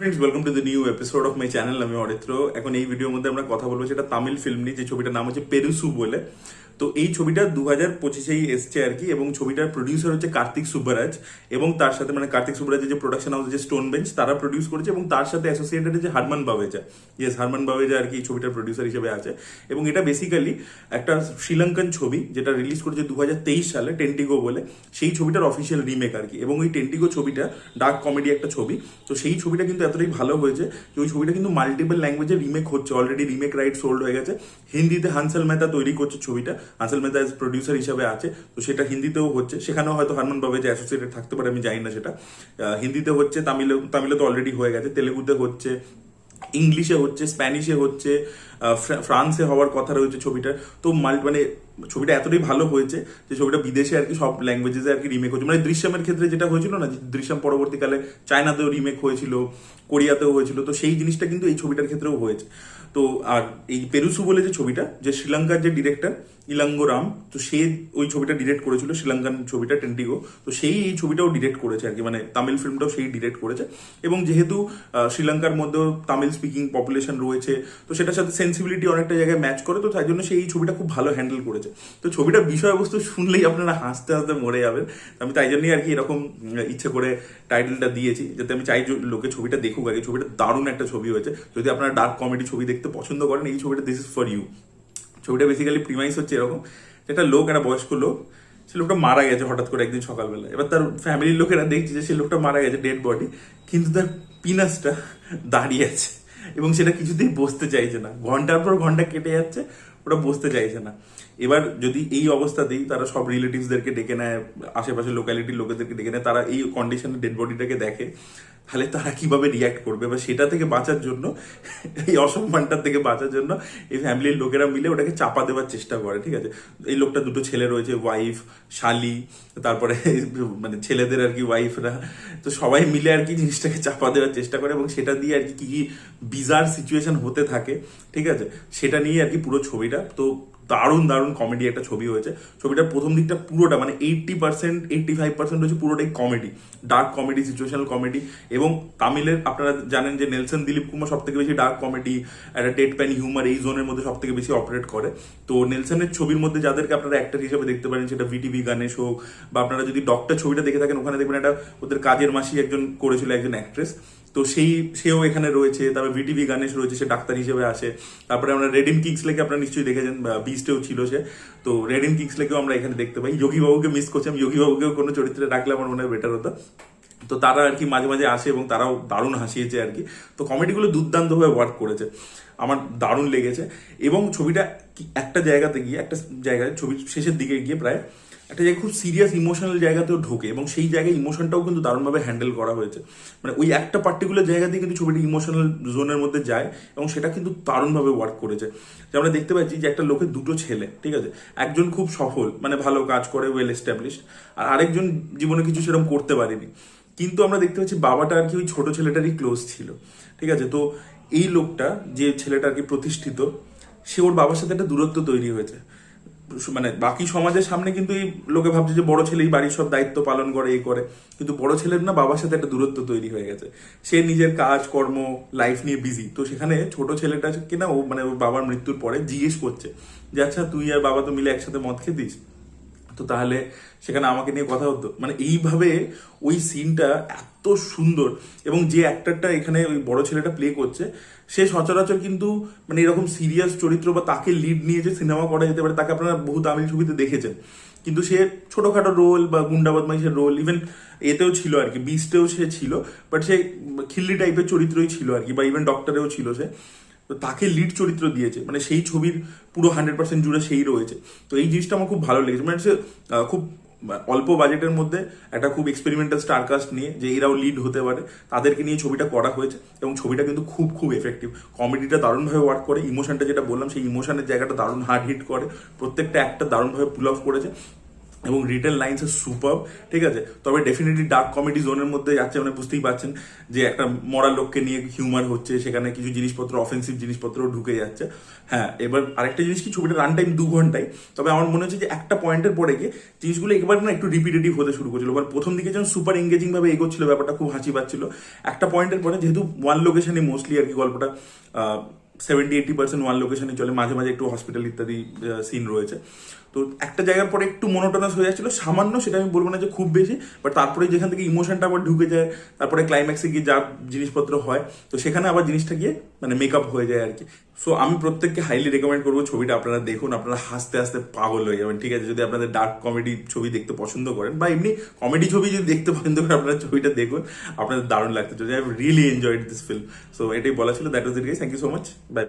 Friends welcome to the new episode of my channel আমি অরিত্র এখন এই ভিডিওর মধ্যে আমরা কথা বলব, সেটা তামিল ফিল্ম নিয়ে। যে ছবিটার নাম হচ্ছে পেরুসু বলে। তো এই ছবিটা দু হাজার পঁচিশেই এসছে আর কি, এবং ছবিটার প্রডিউসার হচ্ছে কার্তিক সুব্বারাজ, এবং তার সাথে মানে কার্তিক সুব্বারাজের যে প্রোডাকশন হাউস যে স্টোন বেঞ্চ তারা প্রডিউস করেছে, এবং তার সাথে অ্যাসোসিয়েটেড যে হারমান বাবেজা। ইয়েস হারমান বাবেজা আর কি এই ছবিটার প্রডিউসার হিসেবে আছে। এবং এটা বেসিক্যালি একটা শ্রীলঙ্কান ছবি, যেটা রিলিজ করেছে দু হাজার তেইশ সালে টেন্টিগো বলে। সেই ছবিটার অফিসিয়াল রিমেক আর কি। এবং ওই টেন্টিগো ছবিটা ডার্ক কমেডি একটা ছবি। তো সেই ছবিটা কিন্তু এতটাই ভালো হয়েছে যে ওই ছবিটা কিন্তু মাল্টিপল ল্যাঙ্গুয়েজে রিমেক হচ্ছে। অলরেডি রিমেক রাইট সোল্ড হয়ে গেছে। হিন্দিতে হানসাল মেহতা তৈরি করছে ছবিটা। হানসাল মেহতা প্রডিউসার হিসাবে আছে, তো সেটা হিন্দিতেও হচ্ছে। সেখানেও হয়তো হারমান বাবে যে অ্যাসোসিয়েটেড থাকতে পারে, আমি জানি না সেটা। হিন্দিতে হচ্ছে, তামিল, তামিলে তো অলরেডি হয়ে গেছে, তেলেগুতে হচ্ছে, ইংলিশে হচ্ছে, স্প্যানিশে হচ্ছে ফ্রান্সে হওয়ার কথা রয়েছে ছবিটার তো মাল- মানে ছবিটা এতটাই ভালো হয়েছে যে ছবিটা বিদেশে আর কি সব ল্যাঙ্গুয়েজে আর কি রিমেক হয়েছে। মানে দৃশ্যমের ক্ষেত্রে যেটা হয়েছিল না দৃশ্যম পরবর্তীকালে চায়নাতেও রিমেক হয়েছিল, কোরিয়াতেও হয়েছিল, তো সেই জিনিসটা কিন্তু এই ছবিটার ক্ষেত্রেও হয়েছে। তো আর এই পেরুসু বলে যে ছবিটা, যে শ্রীলঙ্কার যে ডিরেক্টর ইলাঙ্গো রাম, তো সে ওই ছবিটা ডিরেক্ট করেছিল, শ্রীলঙ্কান ছবিটা টেন্টিগো তো সেই এই ছবিটাও ডিরেক্ট করেছে আর কি মানে তামিল ফিল্মটাও সেই ডিরেক্ট করেছে। এবং যেহেতু শ্রীলঙ্কার মধ্যেও তামিল স্পিকিং পপুলেশন রয়েছে, তো সেটার সাথে সেন্সিবিলিটি অনেকটা জায়গায় ম্যাচ করে, তো তাই জন্য সেই ছবিটা খুব ভালো হ্যান্ডেল করেছে। তো ছবিটার বিষয়বস্তু শুনলেই আপনারা হাসতে হাসতে মরে যাবেন। আমি তাই জন্যই আর কি এরকম ইচ্ছে করে টাইটেলটা দিয়েছি, যাতে আমি চাই লোকে ছবিটা দেখুক আগে ছবিটা দারুণ একটা ছবি হয়েছে। যদি আপনারা ডার্ক কমেডি ছবি দেখতে পছন্দ করেন, এই ছবিটা দিস ইজ ফর ইউ ছবিটা বেসিক্যালি প্রিমাইস হচ্ছে এরকম একটা লোক, একটা বয়স্ক লোক, সে লোকটা মারা গেছে হঠাৎ করে একদিন সকালবেলা এবার তার ফ্যামিলির লোকেরা দেখছে যে সে লোকটা মারা গেছে ডেড বডি কিন্তু তার পিনাসটা দাঁড়িয়ে আছে। এবং সেটা কিছুতেই বসতে চাইছে না। ঘণ্টার পর ঘণ্টা কেটে যাচ্ছে ওটা বসতে চাইছে না। এবার যদি এই অবস্থাতেই তারা সব রিলেটিভসদেরকে ডেকে নেয়, আশেপাশের লোকালিটির লোকেদেরকে ডেকে নেয়, তারা এই কন্ডিশনে ডেড বডিটাকে দেখে। তাহলে তারা কীভাবে রিয়াক্ট করবে বা সেটা থেকে বাঁচার জন্য, এই অসম্মানটার থেকে বাঁচার জন্য এই ফ্যামিলির লোকেরা মিলে ওটাকে চাপা দেওয়ার চেষ্টা করে, ঠিক আছে? এই লোকটা দুটো ছেলে রয়েছে ওয়াইফ শালি, তারপরে মানে ছেলেদের আর কি ওয়াইফরা তো সবাই মিলে আর কি জিনিসটাকে চাপা দেওয়ার চেষ্টা করে এবং সেটা দিয়ে আর কি কি বিজার সিচুয়েশন হতে থাকে, ঠিক আছে? সেটা নিয়ে আর কি পুরো ছবিটা, তো দারুণ দারুণ কমেডি একটা ছবি হয়েছে। ছবিটার প্রথম দিকটা পুরোটা মানে eighty percent eighty five percent হচ্ছে পুরোটাই comedy dark comedy situational comedy এবং তামিলের আপনারা জানেন যে নেলসন দিলীপ কুমার সব থেকে বেশি ডার্ক কমেডি একটা ডেট প্যান হিউমার এই জোনের মধ্যে সব থেকে বেশি অপারেট করে। তো নেলসনের ছবির মধ্যে যাদেরকে আপনারা অ্যাক্টার হিসেবে দেখতে পারেন, সেটা ভিটিভি গানেশ হোক বা আপনারা যদি ডক্টর ছবিটা দেখে থাকেন, ওখানে দেখবেন একটা ওদের কাজের মাসি একজন করেছিল একজন অ্যাক্ট্রেস তো সেই, সেও এখানে রয়েছে, তারপর ভিটিভি গানেশ রয়েছে, সে ডাক্তার হিসেবে আসে। তারপরে আমরা রেডিম কিংস লেকে আপনারা নিশ্চয়ই দেখেছেন বিস্টেও ছিল সে। তো রেডিম কিংস লেকেও আমরা এখানে দেখতে পাই। যোগীবাবুকে মিস করছি আমি। যোগীবাবুকেও কোনো চরিত্রে রাখলে আমার মনে হয় বেটার হতো। তো তারা আর কি মাঝে মাঝে আসে এবং তারাও দারুণ হাসিয়েছে আর কি। তো কমেডিগুলো দুর্দান্তভাবে ওয়ার্ক করেছে। আমার দারুণ লেগেছে। এবং ছবিটা একটা জায়গাতে গিয়ে, একটা জায়গায় ছবি শেষের দিকে গিয়ে প্রায় একটা খুব সিরিয়াস ইমোশনাল জায়গাতেও ঢোকে এবং সেই জায়গায় ইমোশনটাও কিন্তু দারুণভাবে হ্যান্ডেল করা হয়েছে। মানে ওই একটা পার্টিকুলার জায়গা দিয়ে কিন্তু ছবিটি ইমোশনাল জোনের মধ্যে যায় এবং সেটা কিন্তু দারুণভাবে ওয়ার্ক করেছে। যে আমরা দেখতে পাচ্ছি যে একটা লোকের দুটো ছেলে, ঠিক আছে? একজন খুব সফল মানে ভালো কাজ করে ওয়েল এস্টাবলিশড আর আরেকজন জীবনে কিছু সেরকম করতে পারেনি। কিন্তু আমরা দেখতে পাচ্ছি বাবাটা আর কি ওই ছোট ছেলেটারই ক্লোজ ছিল, ঠিক আছে? তো এই লোকটা যে ছেলেটা আর কি প্রতিষ্ঠিত, সে ওর বাবার সাথে একটা দূরত্ব তৈরি হয়েছে। মানে বাকি সমাজের সামনে কিন্তু এই লোকে ভাবছে যে বড় ছেলেই বাড়ির সব দায়িত্ব পালন করে, এই করে। কিন্তু বড় ছেলের না বাবার সাথে একটা দূরত্ব তৈরি হয়ে গেছে। সে নিজের কাজ, কর্ম লাইফ নিয়ে বিজি তো সেখানে ছোট ছেলেটা কিনা ও মানে ওর বাবার মৃত্যুর পরে জিজ্ঞেস করছে যে আচ্ছা তুই আর বাবা তো মিলে একসাথে মদ খেতিস? তো তাহলে সেখানে আমাকে নিয়ে কথা হতো। মানে এইভাবে ওই সিনটা এত সুন্দর এবং যে অ্যাক্টরটা এখানে ওই বড় ছেলেটা প্লে করছে, সে সচরাচর কিন্তু মানে এরকম সিরিয়াস চরিত্র বা তাকে লিড নিয়ে যে সিনেমা করা যেতে পারে, তাকে আপনারা বহু তামিল ছবিতে দেখেছেন। কিন্তু সে ছোটোখাটো রোল বা গুন্ডা বদমাইশের রোল ইভেন এতেও ছিল আর কি বিস্টেও সে ছিল বাট সে খিল্লি টাইপের চরিত্রই ছিল আর কি, বা ইভেন ডক্টরেও ছিল সে। তো তাকে লিড চরিত্র দিয়েছে। মানে সেই ছবির পুরো হান্ড্রেড পার্সেন্ট জুড়ে সেই রয়েছে। তো এই জিনিসটা আমার খুব ভালো লেগেছে। মানে সে খুব অল্প বাজেটের মধ্যে একটা খুব এক্সপেরিমেন্টাল স্টারকাস্ট নিয়ে, যে এরাও লিড হতে পারে, তাদেরকে নিয়ে ছবিটা করা হয়েছে এবং ছবিটা কিন্তু খুব খুব এফেক্টিভ কমেডিটা দারুণভাবে ওয়ার্ক করে ইমোশনটা যেটা বললাম, সেই ইমোশনের জায়গাটা দারুণ হার্ড হিট করে। প্রত্যেকটা একটা দারুণভাবে পুল অফ করেছে। এবং রিটেল লাইন্স আর সুপার ঠিক আছে? তবে ডেফিনেটলি ডার্ক কমেডি জোনের মধ্যে যাচ্ছে মানে বুঝতেই পারছেন যে একটা মরার লোককে নিয়ে হিউমার হচ্ছে, সেখানে কিছু জিনিসপত্র অফেন্সিভ জিনিসপত্র ঢুকে যাচ্ছে। হ্যাঁ এবার আরেকটা জিনিস কি, ছবিটা রান টাইম দু ঘন্টায়, তবে আমার মনে হচ্ছে যে একটা পয়েন্টের পরে গিয়ে জিনিসগুলো একবার না একটু রিপিটেটিভ হতে শুরু করছিল। এবার প্রথম দিকে যেমন সুপার এঙ্গেজিং ভাবে এগোচ্ছিল, ব্যাপারটা খুব হাসি পাচ্ছিল। একটা পয়েন্টের পরে যেহেতু ওয়ান লোকেশনে মোস্টলি আর কি গল্পটা সেভেন্টি এইটি পার্সেন্ট ওয়ান লোকেশনে চলে, মাঝে মাঝে একটু হসপিটাল ইত্যাদি সিন রয়েছে। তো একটা জায়গার পরে একটু মনোটনাস হয়ে যাচ্ছিল। সামান্য সেটা আমি বলব না যে খুব বেশি বাট তারপরে যেখান থেকে ইমোশনটা আবার ঢুকে যায়, তারপরে ক্লাইম্যাক্সে গিয়ে যা জিনিসপত্র হয়, তো সেখানে আবার জিনিসটা গিয়ে মানে মেকআপ হয়ে যায় আর কি সো আমি প্রত্যেককে হাইলি রেকমেন্ড করব ছবিটা আপনারা দেখুন, আপনারা হাসতে হাসতে পাগল হয়ে যাবেন, ঠিক আছে? যদি আপনাদের ডার্ক কমেডি ছবি দেখতে পছন্দ করেন, বা এমনি কমেডি ছবি যদি দেখতে পছন্দ করেন, আপনারা ছবিটা দেখুন, আপনাদের দারুণ লাগতে চলে I really enjoyed this film so এটাই বলা ছিল that was it guys thank you so much bye